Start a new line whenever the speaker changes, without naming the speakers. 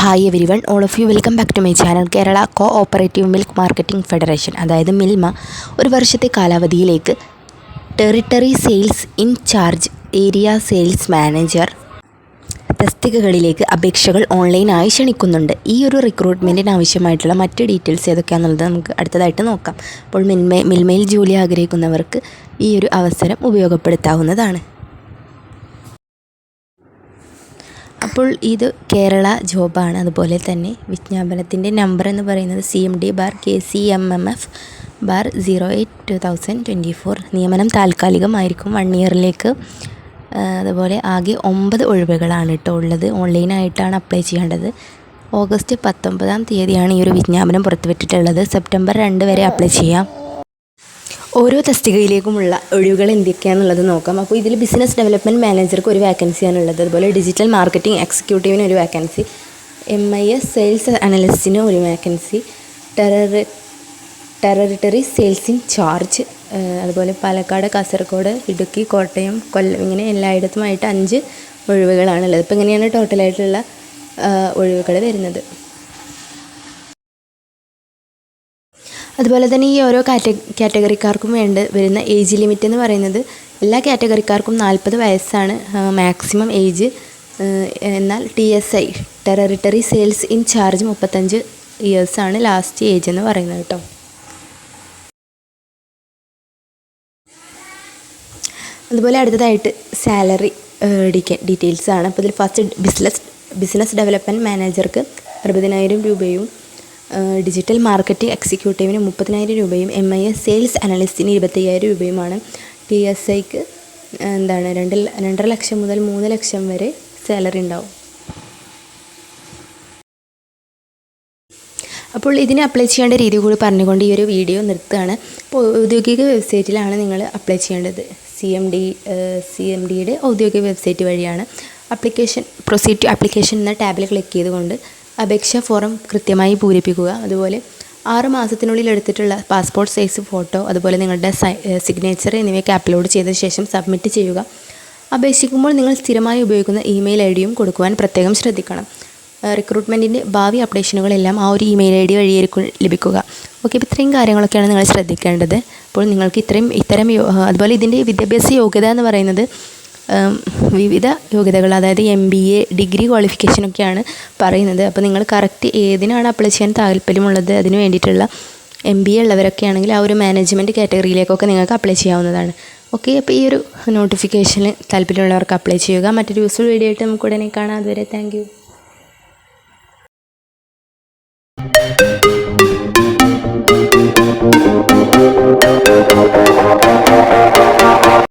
Hi everyone all of you welcome back to my channel Kerala cooperative milk marketing federation അതായത് മിൽമ ഒരു വർഷത്തെ കാലാവധിയിലേക്ക് territory sales in charge area sales manager തസ്തികകളിലേക്ക് അപേക്ഷകൾ ഓൺലൈനായി ക്ഷണിക്കുന്നുണ്ട്. ഈ ഒരു റിക്രൂട്ട്മെന്റിന് ആവശ്യമായിട്ടുള്ള മറ്റ് ഡീറ്റെയിൽസ് ഏതൊക്കെയാണെന്നുള്ളത് നമുക്ക് അടുത്തതായിട്ട് നോക്കാം. അപ്പോൾ മിൽമ മിൽമയിൽ ജോലി ആഗ്രഹിക്കുന്നവർക്ക് ഈ ഒരു അവസരം ഉപയോഗപ്പെടുത്താവുന്നതാണ്. അപ്പോൾ ഇത് കേരള ജോബാണ്. അതുപോലെ തന്നെ വിജ്ഞാപനത്തിന്റെ നമ്പർ എന്ന് പറയുന്നത് C M D bar K C M M F bar zero eight two thousand twenty four നിയമനം താൽക്കാലികമായിരിക്കും വൺ ഇയറിലേക്ക് അതുപോലെ ആകെ ഒമ്പത് ഒഴിവുകളാണ് കേട്ടോ ഉള്ളത്. ഓൺലൈനായിട്ടാണ് അപ്ലൈ ചെയ്യേണ്ടത്. ഓഗസ്റ്റ് പത്തൊമ്പതാം തീയതിയാണ് ഈ ഒരു വിജ്ഞാപനം പുറത്തുവിട്ടിട്ടുള്ളത്. സെപ്റ്റംബർ രണ്ട് വരെ അപ്ലൈ ചെയ്യാം. ഓരോ തസ്തികയിലേക്കുമുള്ള ഒഴിവുകൾ എന്തൊക്കെയാണെന്നുള്ളത് നോക്കാം. അപ്പോൾ ഇതിൽ ബിസിനസ് ഡെവലപ്മെന്റ് മാനേജർക്ക് ഒരു വേക്കൻസിയാണുള്ളത് അതുപോലെ ഡിജിറ്റൽ മാർക്കറ്റിംഗ് എക്സിക്യൂട്ടീവിന് ഒരു vacancy M I S sales അനലിസ്റ്റിന് ഒരു vacancy terror territory sales in charge അതുപോലെ പാലക്കാട് കാസർഗോഡ് ഇടുക്കി കോട്ടയം കൊല്ലം ഇങ്ങനെ എല്ലായിടത്തുമായിട്ട് അഞ്ച് ഒഴിവുകളാണുള്ളത് ഇപ്പോൾ ഇങ്ങനെയാണ് ടോട്ടലായിട്ടുള്ള ഒഴിവുകൾ വരുന്നത്. അതുപോലെ തന്നെ ഈ ഓരോ കാറ്റ കാറ്റഗറിക്കാർക്കും വേണ്ട വരുന്ന ഏജ് ലിമിറ്റ് എന്ന് പറയുന്നത് എല്ലാ കാറ്റഗറിക്കാർക്കും നാൽപ്പത് വയസ്സാണ് മാക്സിമം ഏജ്. എന്നാൽ T S I territory sales in charge മുപ്പത്തഞ്ച് ഇയേഴ്സാണ് ലാസ്റ്റ് ഏജ് എന്ന് പറയുന്നത് കേട്ടോ. അതുപോലെ അടുത്തതായിട്ട് സാലറി ഡീറ്റെയിൽസ് ആണ് അപ്പോൾ ഇതിൽ ഫസ്റ്റ് ബിസിനസ് ബിസിനസ് ഡെവലപ്മെന്റ് മാനേജർക്ക് അറുപതിനായിരം രൂപയും ഡിജിറ്റൽ മാർക്കറ്റിംഗ് എക്സിക്യൂട്ടീവിന് മുപ്പതിനായിരം രൂപയും എം ഐ എസ് സെയിൽസ് അനലിസ്റ്റിന് ഇരുപത്തയ്യായിരം രൂപയുമാണ്. ടി എസ് ഐക്ക് എന്താണ് രണ്ട് രണ്ടര ലക്ഷം മുതൽ മൂന്ന് ലക്ഷം വരെ സാലറി ഉണ്ടാവും. അപ്പോൾ ഇതിന് അപ്ലൈ ചെയ്യേണ്ട രീതി കൂടി പറഞ്ഞുകൊണ്ട് ഈ ഒരു വീഡിയോ നിർത്തുകയാണ്. അപ്പോൾ ഔദ്യോഗിക വെബ്സൈറ്റിലാണ് നിങ്ങൾ അപ്ലൈ ചെയ്യേണ്ടത്. C M D C M ഡിയുടെ ഔദ്യോഗിക വെബ്സൈറ്റ് വഴിയാണ്. അപ്ലിക്കേഷൻ പ്രൊസീഡ് ടു അപ്ലിക്കേഷൻ എന്ന ടാബിൽ ക്ലിക്ക് ചെയ്തുകൊണ്ട് അപേക്ഷാ ഫോറം കൃത്യമായി പൂരിപ്പിക്കുക. അതുപോലെ ആറ് മാസത്തിനുള്ളിൽ എടുത്തിട്ടുള്ള പാസ്പോർട്ട് സൈസ് ഫോട്ടോ അതുപോലെ നിങ്ങളുടെ സിഗ്നേച്ചർ എന്നിവയൊക്കെ അപ്ലോഡ് ചെയ്ത ശേഷം സബ്മിറ്റ് ചെയ്യുക. അപേക്ഷിക്കുമ്പോൾ നിങ്ങൾ സ്ഥിരമായി ഉപയോഗിക്കുന്ന ഇമെയിൽ ഐ ഡിയും കൊടുക്കുവാൻ പ്രത്യേകം ശ്രദ്ധിക്കണം. റിക്രൂട്ട്മെന്റിന്റെ ഭാവി അപ്ഡേഷനുകളെല്ലാം ആ ഒരു ഇമെയിൽ ഐ ഡി വഴിയായിരിക്കും ലഭിക്കുക. ഓക്കെ ഇപ്പോൾ ഇത്രയും കാര്യങ്ങളൊക്കെയാണ് നിങ്ങൾ ശ്രദ്ധിക്കേണ്ടത്. അപ്പോൾ നിങ്ങൾക്ക് ഇത്രയും ഇത്തരം അതുപോലെ ഇതിന്റെ വിദ്യാഭ്യാസ യോഗ്യത എന്ന് പറയുന്നത് വിവിധ യോഗ്യതകൾ അതായത് എം ബി എ ഡിഗ്രി ക്വാളിഫിക്കേഷനൊക്കെയാണ് പറയുന്നത്. അപ്പോൾ നിങ്ങൾ കറക്റ്റ് ഏതിനാണ് അപ്ലൈ ചെയ്യാൻ താല്പര്യമുള്ളത്? അതിന് വേണ്ടിയിട്ടുള്ള എം ബി എ ഉള്ളവരൊക്കെ ആണെങ്കിൽ ആ ഒരു മാനേജ്മെന്റ് കാറ്റഗറിയിലേക്കൊക്കെ നിങ്ങൾക്ക് അപ്ലൈ ചെയ്യാവുന്നതാണ്. ഓക്കെ അപ്പോൾ ഈ ഒരു നോട്ടിഫിക്കേഷന് താല്പര്യമുള്ളവർക്ക് അപ്ലൈ ചെയ്യുക. മറ്റൊരു യൂസ്ഫുൾ വീഡിയോ ആയിട്ട് നമുക്ക് ഉടനെ കാണാം. അതുവരെ താങ്ക്